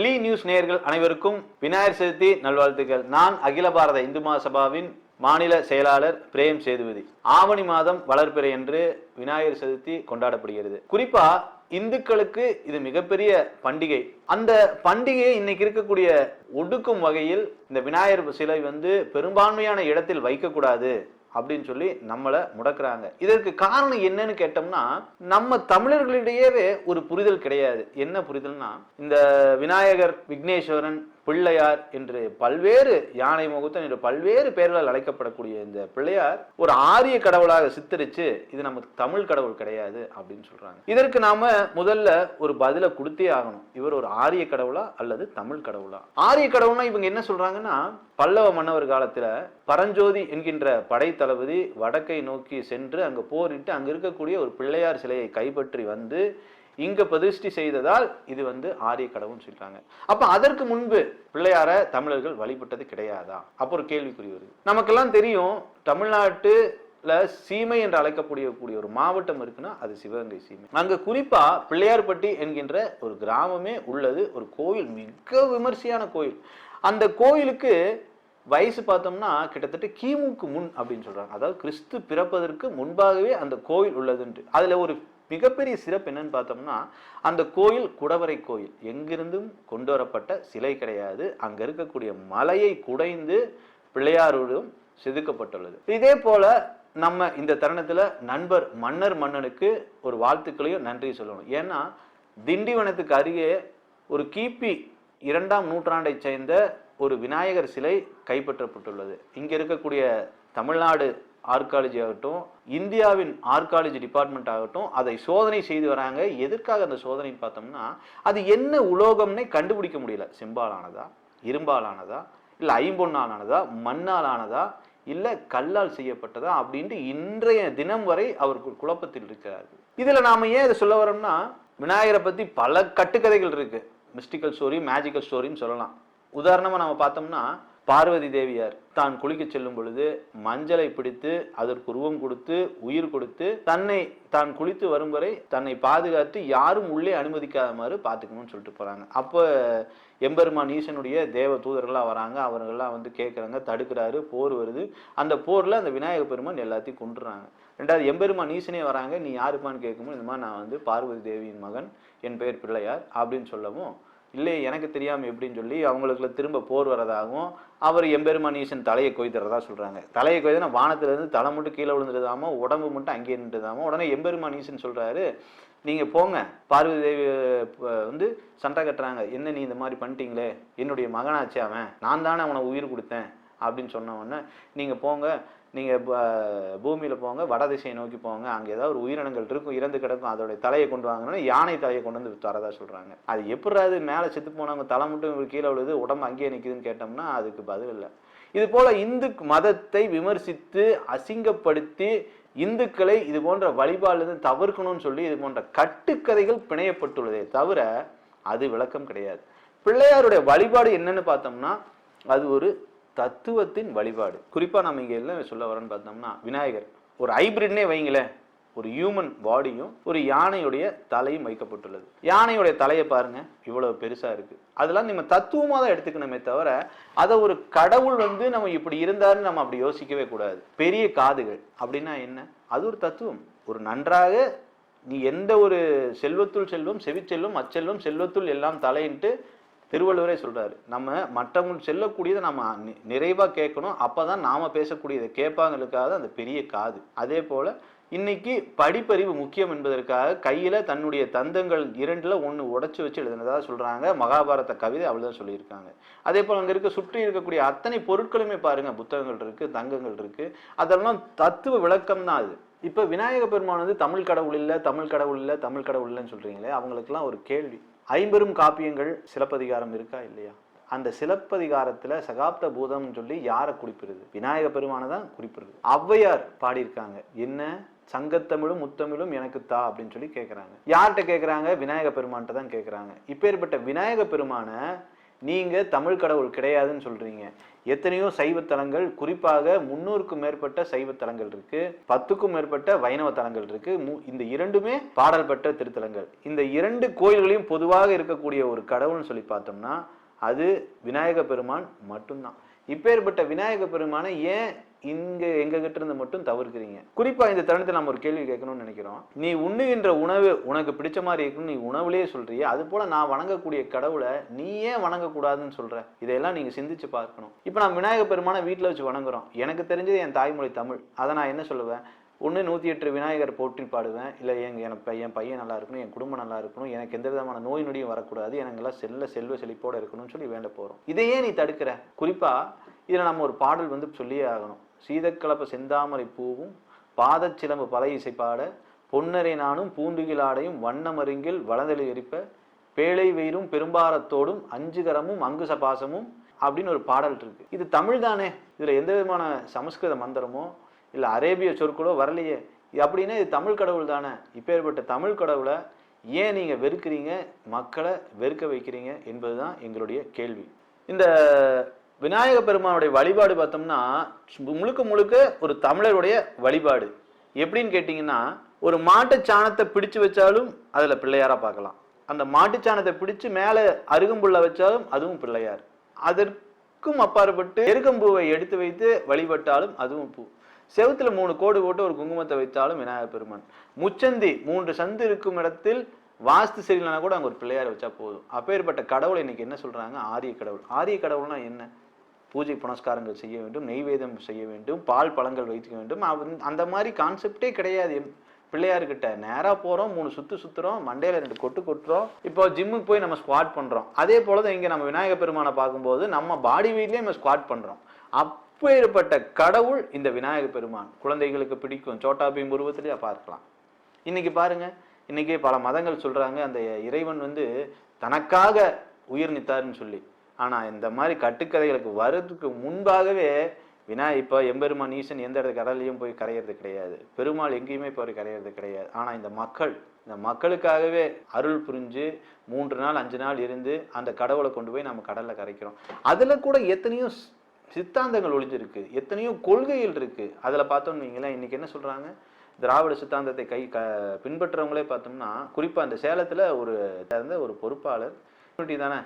லீ news நேயர்கள் அனைவருக்கும் விநாயகர் சதுர்த்தி நல்வாழ்த்துக்கள். நான் அகில பாரத இந்து மகாசபாவின் மாநில செயலாளர் பிரேம் சேதுபதி. ஆவணி மாதம் வளர்பிறை என்று விநாயகர் சதுர்த்தி கொண்டாடப்படுகிறது. குறிப்பா இந்துக்களுக்கு இது மிகப்பெரிய பண்டிகை. அந்த பண்டிகையை இன்னைக்கு இருக்கக்கூடிய ஒடுக்கும் வகையில் இந்த விநாயகர் சிலை வந்து பெரும்பான்மையான இடத்தில் வைக்கக்கூடாது. அப்படின்னு சொல்லி நம்மளை முடக்குறாங்க. இதற்கு காரணம் என்னன்னு கேட்டோம்னா நம்ம தமிழர்களிடையவே ஒரு புரிதல் கிடையாது. என்ன புரிதல்னா இந்த விநாயகர் விக்னேஸ்வரன் பிள்ளையார் என்று பல்வேறு யானை முகத்தன் என்று பல்வேறு பெயர்களால் அழைக்கப்படக்கூடிய இந்த பிள்ளையார் ஒரு ஆரிய கடவுளாக சித்தரிச்சு இது நமக்கு தமிழ் கடவுள் கிடையாது அப்படின்னு சொல்றாங்க. இதற்கு நாம முதல்ல ஒரு பதிலை கொடுத்தே ஆகணும். இவர் ஒரு ஆரிய கடவுளா அல்லது தமிழ் கடவுளா? ஆரிய கடவுள்னா இவங்க என்ன சொல்றாங்கன்னா பல்லவ மன்னவர் காலத்துல பரஞ்சோதி என்கின்ற படை தளபதி வடக்கை நோக்கி சென்று அங்க போரிட்டு அங்க இருக்கக்கூடிய ஒரு பிள்ளையார் சிலையை கைப்பற்றி வந்து இங்க பிரதிஷ்டி செய்ததால் இது வந்து ஆரிய கடவுள்னு சொல்றாங்க அப்ப அதற்கு முன்பு பிள்ளையார தமிழர்கள் வழிபட்டது கிடையாதா? அப்போ ஒரு கேள்விக்குறி வருது. நமக்கெல்லாம் தெரியும் தமிழ்நாட்டு சீமை என்று அழைக்கக்கூடிய கூடிய ஒரு மாவட்டம் இருக்குன்னா அது சிவகங்கை சீமை. அங்க குறிப்பா பிள்ளையார்பட்டி என்கின்ற ஒரு கிராமமே உள்ளது. ஒரு கோயில் மிக விமர்சையான கோயில். அந்த கோயிலுக்கு வயசு பார்த்தோம்னா கிட்டத்தட்ட கிமுக்கு முன் அப்படின்னு சொல்றாங்க. அதாவது கிறிஸ்து பிறப்பதற்கு முன்பாகவே அந்த கோயில் உள்ளதுன்ட்டு. அதுல ஒரு மிகப்பெரிய சிறப்பு என்னன்னு பார்த்தோம்னா அந்த கோயில் குடவரை கோயில். எங்கிருந்தும் கொண்டு வரப்பட்ட சிலை கிடையாது. அங்க இருக்கக்கூடிய மலையை குடைந்து பிள்ளையாரோடும் செதுக்கப்பட்டுள்ளது. இதே போல நம்ம இந்த தருணத்துல நண்பர் மன்னர் மன்னனுக்கு ஒரு வாழ்த்துக்களையும் நன்றி சொல்லணும். ஏன்னா திண்டிவனத்துக்கு அருகே ஒரு கிபி இரண்டாம் நூற்றாண்டை சேர்ந்த ஒரு விநாயகர் சிலை கைப்பற்றப்பட்டுள்ளது. இங்க இருக்கக்கூடிய தமிழ்நாடு ஆர்காலஜி ஆகட்டும் இந்தியாவின் ஆர்காலஜி டிபார்ட்மெண்ட் ஆகட்டும் அதை சோதனை செய்து வராங்க. எதற்காக அந்த சோதனைன்னு பார்த்தோம்னா அது என்ன உலோகம்னே கண்டுபிடிக்க முடியல. செம்பாலானதா? இரும்பாலானதா? இல்லை ஐம்பொன்னாலானதா? மண்ணாலானதா? இல்லை கல்லால் செய்யப்பட்டதா? அப்படின்ட்டு இன்றைய தினம் வரை அவர் குழப்பத்தில் இருக்கிறார். இதில் நாம் ஏன் இதை சொல்ல வரோம்னா விநாயகரை பற்றி பல கட்டுக்கதைகள் இருக்குது மிஸ்டிக்கல் ஸ்டோரி மேஜிக்கல் ஸ்டோரின்னு சொல்லலாம். உதாரணமாக நம்ம பார்த்தோம்னா பார்வதி தேவியார் தான் குளிக்க செல்லும் பொழுது மஞ்சளை பிடித்து அதற்கு உருவம் கொடுத்து உயிர் கொடுத்து தன்னை தான் குளித்து வரும் வரை தன்னை பாதுகாத்து யாரும் உள்ளே அனுமதிக்காதமாறு பார்த்துக்கணும்னு சொல்லிட்டு போறாங்க. அப்போ எம்பெருமான் ஈசனுடைய தேவ தூதர்கள்லாம் வராங்க. அவர்கள்லாம் வந்து கேட்குறாங்க தடுக்கிறாரு போர் வருது. அந்த போரில் அந்த விநாயக பெருமான் எல்லாத்தையும் கொண்டுறாங்க ரெண்டாவது எம்பெருமான் ஈசனே வராங்க நீ யாருப்பான்னு கேட்கும்போது இந்த மாதிரி நான் வந்து பார்வதி தேவியின் மகன் என் பெயர் பிள்ளையார் அப்படின்னு சொல்லவும் இல்லை எனக்கு தெரியாமல் எப்படின்னு சொல்லி அவங்களுக்குள்ள திரும்ப போர் வரதாகவும் அவர் எம்பெருமான் ஈசன் தலையை கொய்துறதா சொல்கிறாங்க தலையை கொய்துனா வானத்துலேருந்து தலை மட்டும் கீழே விழுந்துருதாமோ உடம்பு மட்டும் அங்கேயே நின்றுதாமோ உடனே எம்பெருமான் ஈசன் சொல்கிறாரு நீங்கள் போங்க பார்வதி தேவி வந்து சண்டை கட்டுறாங்க. என்ன நீ இந்த மாதிரி பண்ணிட்டீங்களே? என்னுடைய மகனாச்சு அவன். நான் தானே அவனை உயிர் கொடுத்தேன். அப்படின்னு சொன்ன உடனே நீங்கள் போங்க நீங்கள் பூமியில் போங்க வட திசையை நோக்கி போங்க அங்கே ஏதாவது ஒரு உயிரினங்கள் இருக்கும் இறந்து கிடக்கும் அதோடைய தலையை கொண்டு வாங்கணும்னா யானை தலையை கொண்டு வந்து தரதா சொல்கிறாங்க அது எப்படிறாது மேலே செத்து போனவங்க தலை மட்டும் கீழே விழுது உடம்பு அங்கேயே நிற்குதுன்னு கேட்டோம்னா அதுக்கு பதில் இல்லை. இது போல இந்து மதத்தை விமர்சித்து அசிங்கப்படுத்தி இந்துக்களை இது போன்ற வழிபாடுலேருந்து தவிர்க்கணும்னு சொல்லி இது போன்ற கட்டுக்கதைகள் பிணையப்பட்டுள்ளதே தவிர அது விளக்கம் கிடையாது. பிள்ளையாருடைய வழிபாடு என்னன்னு பார்த்தோம்னா அது ஒரு தத்துவத்தின் வழிபாடு. குறிப்பாக நம்ம இங்கே என்ன சொல்ல வரோன்னு பார்த்தோம்னா விநாயகர். ஒரு ஹைபிரிட்னே வைங்களேன் ஒரு ஹியூமன் பாடியும் ஒரு யானையுடைய தலையும் வைக்கப்பட்டுள்ளது. யானையுடைய தலையை பாருங்க இவ்வளவு பெருசா இருக்கு. அதெல்லாம் நம்ம தத்துவமாக தான் எடுத்துக்கணுமே தவிர அதை ஒரு கடவுள் வந்து நம்ம இப்படி இருந்தாருன்னு நம்ம அப்படி யோசிக்கவே கூடாது. பெரிய காதுகள் அப்படின்னா என்ன? அது ஒரு தத்துவம். ஒரு நன்றாக நீ எந்த ஒரு செல்வத்துள் செல்வம் செவிச்செல்வம் அச்செல்வம் செல்வத்துள் எல்லாம் தலையின்ட்டு திருவள்ளுவரே சொல்கிறாரு நம்ம மற்றவங்க செல்லக்கூடியதை நம்ம நிறைவாக கேட்கணும். அப்போ தான் நாம் பேசக்கூடியதை கேட்பாங்களுக்காக அந்த பெரிய காது. அதே போல் இன்னைக்கு படிப்பறிவு முக்கியம் என்பதற்காக கையில் தன்னுடைய தந்தங்கள் இரண்டில் ஒன்று உடச்சி வச்சு எழுதினதாக சொல்கிறாங்க மகாபாரத கவிதை அவ்வளோதான் சொல்லியிருக்காங்க. அதே போல் அங்கே இருக்க சுற்றி இருக்கக்கூடிய அத்தனை பொருட்களுமே பாருங்கள் புத்தகங்கள் இருக்குது தங்கங்கள் இருக்குது அதெல்லாம் தத்துவ விளக்கம் தான் அது. இப்போ விநாயக பெருமான் வந்து தமிழ் கடவுள் இல்லை தமிழ் கடவுள் இல்லை தமிழ் கடவுள் இல்லைன்னு சொல்கிறீங்களே அவங்களுக்குலாம் ஒரு கேள்வி. ஐம்பெரும் காப்பியங்கள் சிலப்பதிகாரம் இருக்கா இல்லையா? அந்த சிலப்பதிகாரத்துல சகாப்த பூதம்னு சொல்லி யாரை குறிப்பிடுது? விநாயக பெருமானை தான் குறிப்பிடுது. ஔவையார் பாடியிருக்காங்க. என்ன? சங்கத்தமிழும் முத்தமிழும் எனக்கு தா அப்படின்னு சொல்லி கேட்குறாங்க யார்கிட்ட கேட்குறாங்க விநாயக பெருமான்கிட்ட தான் கேட்குறாங்க இப்பேற்பட்ட விநாயக பெருமானை நீங்கள் தமிழ் கடவுள் கிடையாதுன்னு சொல்கிறீங்க எத்தனையோ சைவத்தலங்கள் குறிப்பாக முன்னூறுக்கும் மேற்பட்ட சைவத்தலங்கள் இருக்குது இருக்கு. பத்துக்கும் மேற்பட்ட வைணவ தலங்கள் இருக்கு. மு- இந்த இரண்டுமே பாடல் பெற்ற திருத்தலங்கள். இந்த இரண்டு கோயில்களையும் பொதுவாக இருக்கக்கூடிய ஒரு கடவுள்னு சொல்லி பார்த்தோம்னா அது விநாயக பெருமான் மட்டும்தான். இப்பேற்பட்ட விநாயக பெருமானை ஏன் இங்க எங்க கிட்ட இருந்து மட்டும் தவிர்க்கிறீங்க. குறிப்பா இந்த தருணத்தில் நம்ம ஒரு கேள்வி கேட்கணும்னு நினைக்கிறோம். நீ உண்ணுகின்ற உணவு உனக்கு பிடிச்ச மாதிரி இருக்குன்னு நீ உணவுலயே சொல்றியே அது போல நான் வணங்கக்கூடிய கடவுளை நீ ஏன் வணங்கக்கூடாதுன்னு சொல்ற? இதையெல்லாம் நீங்க சிந்திச்சு பார்க்கணும். இப்போ நான் விநாயகர் பெருமானை வீட்டில் வச்சு வணங்குறோம். எனக்கு தெரிஞ்சது என் தாய்மொழி தமிழ். அதை நான் என்ன சொல்லுவேன்? ஒன்று நூற்றி எட்டு விநாயகர் போற்றி பாடுவேன். இல்லை எங்க எனக்கு என் பையன் நல்லா இருக்கணும் என் குடும்பம் நல்லா இருக்கணும் எனக்கு எந்த விதமான நோய் நொடியும் வரக்கூடாது எனக்கெல்லாம் செல்ல செல்வ செழிப்போட இருக்கணும்னு சொல்லி வேண்ட போகிறோம் இதையே நீ தடுக்கிற. குறிப்பாக இதில் நம்ம ஒரு பாடல் வந்து சொல்லியே ஆகணும். சீதக்கலப்ப செந்தாமரை பூவும் பாதச்சிலம்பு பல இசை பாட பொன்னரை நானும் பூண்டுகிலாடையும் வண்ணமருங்கில் வளதலி எரிப்ப பேழை வெயிரும் பெரும்பாரத்தோடும் அஞ்சுகரமும் அங்குச பாசமும் அப்படின்னு ஒரு பாடல் இருக்கு. இது தமிழ் தானே. இதுல எந்த விதமான சமஸ்கிருத மந்திரமோ இல்ல அரேபிய சொற்களோ வரலையே. இது அப்படின்னா இது தமிழ் கடவுள் தானே. இப்பேற்பட்ட தமிழ் கடவுளை ஏன் நீங்க வெறுக்கிறீங்க? மக்களை வெறுக்க வைக்கிறீங்க என்பதுதான் எங்களுடைய கேள்வி. இந்த விநாயக பெருமானுடைய வழிபாடு பார்த்தோம்னா முழுக்க முழுக்க ஒரு தமிழருடைய வழிபாடு. எப்படின்னு கேட்டிங்கன்னா ஒரு மாட்டுச் சாணத்தை பிடிச்சு வச்சாலும் அதில் பிள்ளையாராக பார்க்கலாம். அந்த மாட்டுச் சாணத்தை பிடிச்சு மேலே அருகம்புள்ள வச்சாலும் அதுவும் பிள்ளையார். அதற்கும் அப்பாற்பட்டு எருகம்பூவை எடுத்து வைத்து வழிபட்டாலும் அதுவும் பூ. செவுத்துல மூணு கோடு போட்டு ஒரு குங்குமத்தை வைத்தாலும் விநாயகர் பெருமான். முச்சந்தி மூன்று சந்து இருக்கும் இடத்தில் வாஸ்து சரியில்லைனா கூட அங்கே ஒரு பிள்ளையார் வச்சா போதும். அப்பேற்பட்ட கடவுள் இன்னைக்கு என்ன சொல்றாங்க? ஆரிய கடவுள். ஆரிய கடவுள்னா என்ன? பூஜை புனஸ்காரங்கள் செய்ய வேண்டும் நெய்வேதம் செய்ய வேண்டும் பால் பழங்கள் வைத்துக்க வேண்டும். அந்த மாதிரி கான்செப்டே கிடையாது. பிள்ளையார்கிட்ட நேராக போகிறோம் மூணு சுற்று சுற்றுறோம் மண்டையில் ரெண்டு கொட்டு கொட்டுறோம். இப்போ ஜிம்முக்கு போய் நம்ம ஸ்குவாட் பண்ணுறோம் அதே போல தான் இங்கே நம்ம விநாயகர் பெருமானை பார்க்கும்போது நம்ம பாடி வீட்லேயே நம்ம ஸ்குவாட் பண்ணுறோம் அப்பேற்பட்ட கடவுள் இந்த விநாயகர் பெருமான். குழந்தைகளுக்கு பிடிக்கும். சோட்டா பீம் உருவத்திலேயே பார்க்கலாம். இன்னைக்கு பாருங்க இன்னைக்கு பல மதங்கள் சொல்கிறாங்க அந்த இறைவன் வந்து தனக்காக உயிர் நித்தார்னு சொல்லி. ஆனால் இந்த மாதிரி கட்டுக்கதைகளுக்கு வர்றதுக்கு முன்பாகவே வினா இப்போ எம்பெருமான் ஈசன் எந்த இடத்து கடல்லையும் போய் கரையிறது கிடையாது. பெருமாள் எங்கேயுமே போய் கரையிறது கிடையாது. ஆனால் இந்த மக்கள் இந்த மக்களுக்காகவே அருள் புரிஞ்சு மூன்று நாள் அஞ்சு நாள் இருந்து அந்த கடவுளை கொண்டு போய் நம்ம கடலில் கரைக்கிறோம். அதில் கூட எத்தனையோ சித்தாந்தங்கள் ஒழிஞ்சிருக்கு எத்தனையோ கொள்கைகள் இருக்குது அதில் பார்த்தோம்னு வைங்களேன் இன்னைக்கு என்ன சொல்கிறாங்க திராவிட சித்தாந்தத்தை கை க பின்பற்றுறவங்களே பார்த்தோம்னா குறிப்பாக அந்த சேலத்தில் ஒரு சேர்ந்த ஒரு பொறுப்பாளர் தானே?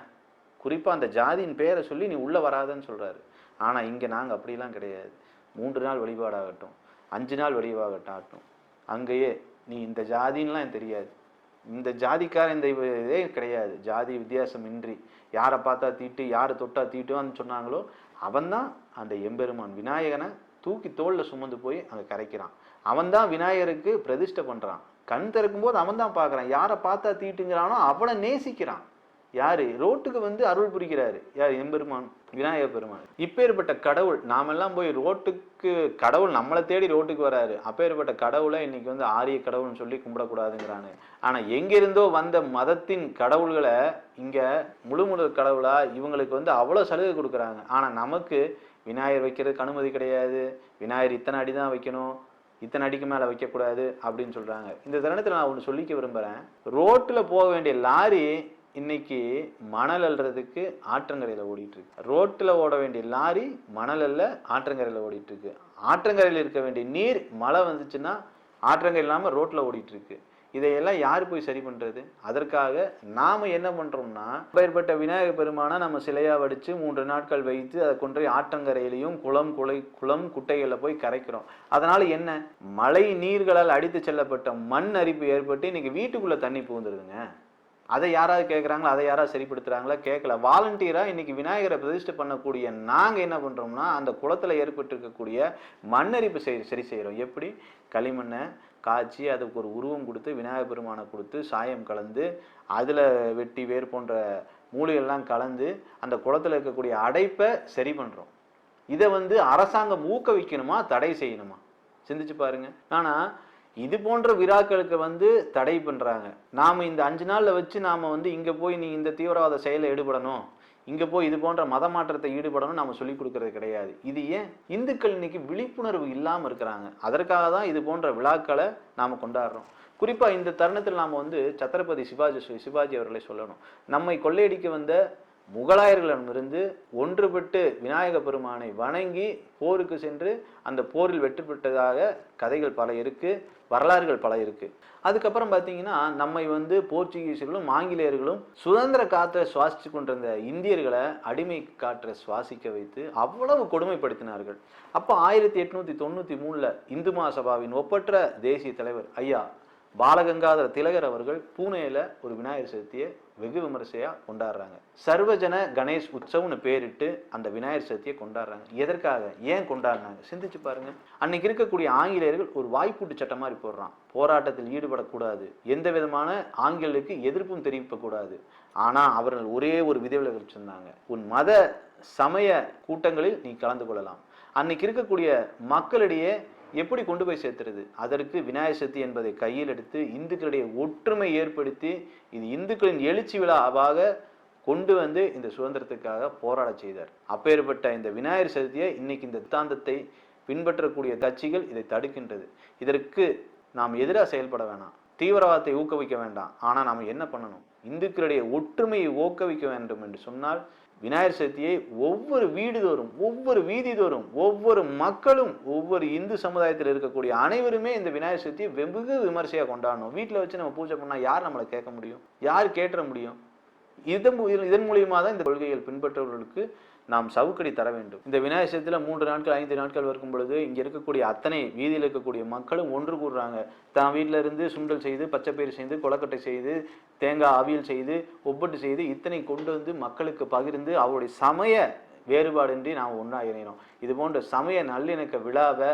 குறிப்பாக அந்த ஜாதியின் பேரை சொல்லி நீ உள்ளே வராதன்னு சொல்கிறாரு ஆனால் இங்கே நாங்கள் அப்படிலாம் கிடையாது. மூன்று நாள் வழிபாடாகட்டும் அஞ்சு நாள் வழிபாகட்டும் அங்கேயே நீ இந்த ஜாதின்லாம் எனக்கு தெரியாது. இந்த ஜாதிக்கார இந்த இதே கிடையாது. ஜாதி வித்தியாசம் இன்றி யாரை பார்த்தா தீட்டு யாரை தொட்டா தீட்டுவான்னு சொன்னாங்களோ அவன்தான் அந்த எம்பெருமான் விநாயகனை தூக்கி தோளில் சுமந்து போய் அங்கே கரைக்கிறான். அவன்தான் விநாயகருக்கு பிரதிஷ்டை பண்ணுறான் கண் திறக்கும்போது அவன் தான் பார்க்குறான். யாரை பார்த்தா தீட்டுங்கிறானோ அவனை நேசிக்கிறான். யாரு? ரோட்டுக்கு வந்து அருள் புரிகிறாரு. யார்? எம்பெருமான் விநாயகர் பெருமான். இப்பேற்பட்ட கடவுள் நாமெல்லாம் போய் ரோட்டுக்கு கடவுள் நம்மளை தேடி ரோட்டுக்கு வராரு. அப்பேற்பட்ட கடவுளை இன்னைக்கு வந்து ஆரிய கடவுள்னு சொல்லி கும்பிடக்கூடாதுங்கிறாங்க ஆனா எங்கிருந்தோ வந்த மதத்தின் கடவுள்களை இங்க முழு முழு கடவுளா இவங்களுக்கு வந்து அவ்வளவு சலுகை கொடுக்குறாங்க. ஆனா நமக்கு விநாயகர் வைக்கிறதுக்கு அனுமதி கிடையாது. விநாயகர் இத்தனை அடி தான் வைக்கணும். இத்தனை அடிக்கு மேலே வைக்கக்கூடாது அப்படின்னு சொல்கிறாங்க இந்த தருணத்தில் நான் ஒன்று சொல்லிக்க விரும்புகிறேன் ரோட்டில் போக வேண்டிய லாரி இன்னைக்கு மணல் அள்ளுறதுக்கு ஆற்றங்கரையில் ஓடிட்டுருக்கு. ரோட்டில் ஓட வேண்டிய லாரி மணல் அல்ல ஆற்றங்கரையில் ஓடிட்டுருக்கு. ஆற்றங்கரையில் இருக்க வேண்டிய நீர் மழை வந்துச்சுன்னா ஆற்றங்கரை இல்லாமல் ரோட்டில் ஓடிட்டுருக்கு. இதையெல்லாம் யார் போய் சரி பண்ணுறது அதற்காக நாம் என்ன பண்ணுறோம்னா பெயர்பட்ட விநாயகர் பெருமானை நம்ம சிலையாக வடித்து மூன்று நாட்கள் வைத்து அதை கொண்டு போய் ஆற்றங்கரையிலையும் குளம் குலை குளம் குட்டைகளில் போய் கரைக்கிறோம். அதனால் என்ன? மழை நீர்களால் அடித்து செல்லப்பட்ட மண் அரிப்பு ஏற்பட்டு இன்றைக்கி வீட்டுக்குள்ளே தண்ணி புகுந்துருதுங்க. அதை யாராவது கேட்குறாங்களோ அதை யாராவது சரிப்படுத்துகிறாங்களா கேட்கல வாலண்டியராக இன்னைக்கு விநாயகரை பிரதிஷ்டை பண்ணக்கூடிய நாங்கள் என்ன பண்ணுறோம்னா அந்த குளத்தில் ஏற்பட்டிருக்கக்கூடிய மண்ணரிப்பு செய் சரி செய்கிறோம் எப்படி? களிமண்ணை காய்ச்சி அதுக்கு ஒரு உருவம் கொடுத்து விநாயகர் பெருமானை கொடுத்து சாயம் கலந்து அதில் வெட்டி வேர் போன்ற மூலிகள்லாம் கலந்து அந்த குளத்தில் இருக்கக்கூடிய அடைப்பை சரி பண்ணுறோம் இதை வந்து அரசாங்கம் ஊக்குவிக்கணுமா? தடை செய்யணுமா? சிந்திச்சு பாருங்க. ஆனால் இது போன்ற விழாக்களுக்கு வந்து தடை பண்ணுறாங்க நாம் இந்த அஞ்சு நாளில் வச்சு நாம் வந்து இங்கே போய் நீ இந்த தீவிரவாத செயலில் ஈடுபடணும் இங்கே போய் இது போன்ற மத மாற்றத்தை ஈடுபடணும் நாம் சொல்லிக் கொடுக்கறது கிடையாது. இது ஏன்? இந்துக்கள் இன்னைக்கு விழிப்புணர்வு இல்லாமல் இருக்கிறாங்க. அதற்காக தான் இது போன்ற விழாக்களை நாம் கொண்டாடுறோம். குறிப்பாக இந்த தருணத்தில் நாம் வந்து சத்திரபதி சிவாஜி சிவாஜி அவர்களை சொல்லணும். நம்மை கொள்ளையடிக்க வந்த முகலாயர்களிடமிருந்து ஒன்றுபட்டு விநாயக பெருமானை வணங்கி போருக்கு சென்று அந்த போரில் வெற்றி பெற்றதாக கதைகள் பல இருக்குது வரலாறுகள் பல இருக்குது அதுக்கப்புறம் பார்த்தீங்கன்னா நம்மை வந்து போர்ச்சுகீசியர்களும் ஆங்கிலேயர்களும் சுதந்திர காற்றை சுவாசித்து கொண்டிருந்த இந்தியர்களை அடிமை காற்றை சுவாசிக்க வைத்து அவ்வளவு கொடுமைப்படுத்தினார்கள். அப்போ ஆயிரத்தி எட்நூத்தி தொண்ணூற்றி மூணுல இந்து மகாசபாவின் ஒப்பற்ற தேசிய தலைவர் ஐயா பாலகங்காதர திலகர் அவர்கள் பூனேல ஒரு விநாயகர் சதுர்த்தியை வெகு விமரிசையா கொண்டாடுறாங்க. சர்வஜன கணேஷ் உற்சவம்னு பேரிட்டு அந்த விநாயகர் சதுர்த்தியை கொண்டாடுறாங்க. எதற்காக? ஏன் கொண்டாடினாங்க சிந்திச்சு பாருங்க. அன்னைக்கு இருக்கக்கூடிய ஆங்கிலேயர்கள் ஒரு வாய்ப்பூட்டு சட்டம் மாதிரி போடுறான். போராட்டத்தில் ஈடுபடக்கூடாது. எந்த விதமான ஆங்கிலேயருக்கு எதிர்ப்பும் தெரிவிக்கக்கூடாது ஆனா அவர்கள் ஒரே ஒரு விதிவிலகல் சொன்னாங்க உன் மத சமய கூட்டங்களில் நீ கலந்து கொள்ளலாம். அன்னைக்கு இருக்கக்கூடிய மக்களிடையே எப்படி கொண்டு போய் சேர்த்துறது? அதற்கு விநாயகர் சதுர்த்தி என்பதை கையில் எடுத்து இந்துக்களிடையே ஒற்றுமை ஏற்படுத்தி இது இந்துக்களின் எழுச்சி விழாவாக கொண்டு வந்து இந்த சுதந்திரத்துக்காக போராட செய்தார். அப்பேற்பட்ட இந்த விநாயகர் சதுர்த்தியை இன்னைக்கு இந்த சித்தாந்தத்தை பின்பற்றக்கூடிய கட்சிகள் இதை தடுக்கின்றது. இதற்கு நாம் எதிராக செயல்பட வேணாம். தீவிரவாதத்தை ஊக்குவிக்க வேண்டாம். ஆனால் நாம் என்ன பண்ணணும்? இந்துக்களுடைய ஒற்றுமையை ஊக்குவிக்க வேண்டும் என்று சொன்னால் விநாயகர் சதுர்த்தியை ஒவ்வொரு வீடுதோறும் ஒவ்வொரு வீதிதோறும் ஒவ்வொரு மக்களும் ஒவ்வொரு இந்து சமுதாயத்தில் இருக்கக்கூடிய அனைவருமே இந்த விநாயகர் சதுர்த்தியை வெகு விமர்சையாக கொண்டாடணும். வீட்டில் வச்சு நம்ம பூஜை பண்ணால் யார் நம்மளை கேட்க முடியும்? யார் கேட்டுற முடியும்? இதன் இதன் மூலியமாக தான் இந்த கொள்கைகள் பின்பற்றவர்களுக்கு நாம் சவுக்கடி தர வேண்டும். இந்த விநாயகர் சதுர்த்தியில் மூன்று நாட்கள் ஐந்து நாட்கள் இருக்கும் பொழுது இங்கே இருக்கக்கூடிய அத்தனை வீதியில் இருக்கக்கூடிய மக்களும் ஒன்று கூடுறாங்க. தான் வீட்டில் இருந்து சுண்டல் செய்து பச்சைப்பயிறு செய்து கொலக்கட்டை செய்து தேங்காய் அவியல் செய்து ஒப்பட்டு செய்து இத்தனை கொண்டு வந்து மக்களுக்கு பகிர்ந்து அவருடைய சமய வேறுபாடின்றி நாம் ஒன்றா இணையணும் இது போன்ற சமய நல்லிணக்க விழாவை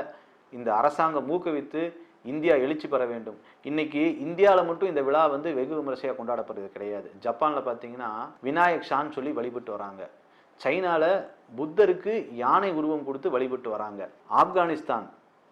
இந்த அரசாங்கம் ஊக்குவித்து இந்தியா எழுச்சி பெற வேண்டும். இன்னைக்கு இந்தியாவில் மட்டும் இந்த விழா வந்து வெகு விமரிசையாக கொண்டாடப்படுறது கிடையாது. ஜப்பானில் பார்த்தீங்கன்னா விநாயக் ஷான் சொல்லி வழிபட்டு வராங்க. சைனாவில் புத்தருக்கு யானை உருவம் கொடுத்து வழிபட்டு வராங்க. ஆப்கானிஸ்தான்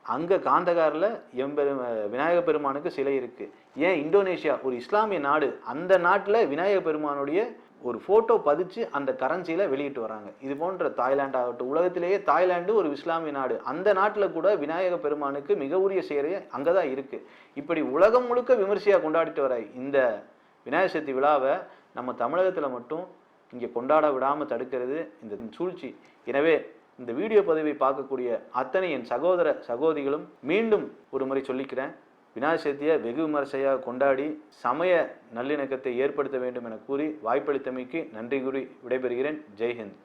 அங்கே காந்தகாரில் எம்பெரு விநாயக பெருமானுக்கு சிலை இருக்குது ஏன் இந்தோனேஷியா ஒரு இஸ்லாமிய நாடு அந்த நாட்டில் விநாயக பெருமானுடைய ஒரு ஃபோட்டோ பதிச்சு அந்த கரன்சியில் வெளியிட்டு வராங்க. இது போன்ற தாய்லாந்து ஆகட்டும் உலகத்திலேயே தாய்லாண்டு ஒரு இஸ்லாமிய நாடு. அந்த நாட்டில் கூட விநாயக பெருமானுக்கு மிக உரிய சேரு அங்கே தான் இருக்குது இப்படி உலகம் முழுக்க விமர்சையாக கொண்டாடிட்டு வர இந்த விநாயகர் சதுர்த்தி விழாவை நம்ம தமிழகத்தில் மட்டும் இங்கே கொண்டாட விடாமல் தடுக்கிறது இந்த சூழ்ச்சி. எனவே இந்த வீடியோ பதிவை பார்க்கக்கூடிய அத்தனை என் சகோதர சகோதரிகளும் மீண்டும் ஒரு முறை சொல்லிக்கிறேன். விநாயகர் சதுர்த்தியை வெகு விமர்சையாக கொண்டாடி சமய நல்லிணக்கத்தை ஏற்படுத்த வேண்டும் என கூறி வாய்ப்பளித்தமைக்கு நன்றி கூறி விடைபெறுகிறேன். ஜெய்ஹிந்த்.